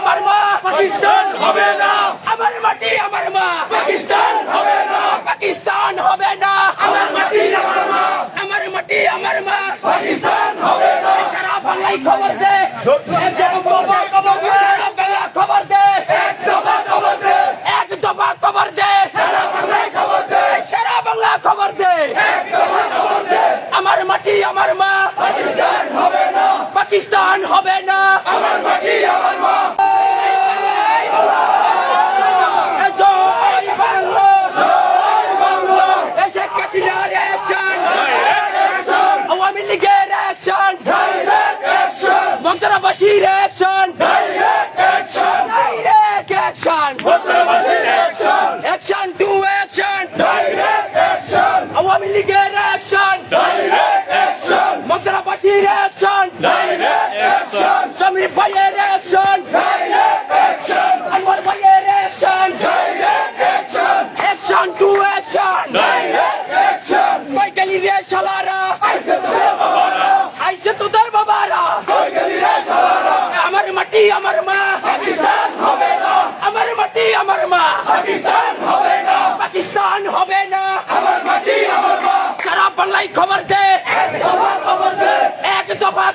আমার মা। পাকিস্তান হবে না। আমার মাটি আমার মা। পাকিস্তান হবে না। পাকিস্তান হবে না। আমার মাটি আমার মা। আমার মাটি আমার মা। পাকিস্তান হবে না। সারা বাংলায় খবর দে। বাংলা খবর দে। এক দফা খবর দে। এক দফা খবর দে। সারা বাংলায় খবর দে। সারা বাংলা খবর দে। এক দফা খবর দে। আমার মাটি আমার মা। পাকিস্তান হবে না। পাকিস্তান হবে না। আমার মাটি আমার মা। Action ভদ্রবাসীর action action to action direct action Awami লীগের অ্যাকশন ডাইরেক্ট অ্যাকশন মমতাবাসীর অ্যাকশন ডাইরেক্ট অ্যাকশন সমীর ভাইয়ের অ্যাকশন ডাইরেক্ট না পাকিস্তান হবে না। পাকিস্তান হবে না। আমার মাটি আমার মা সারা খবর দে। এক দফা খবর দে। এক দফা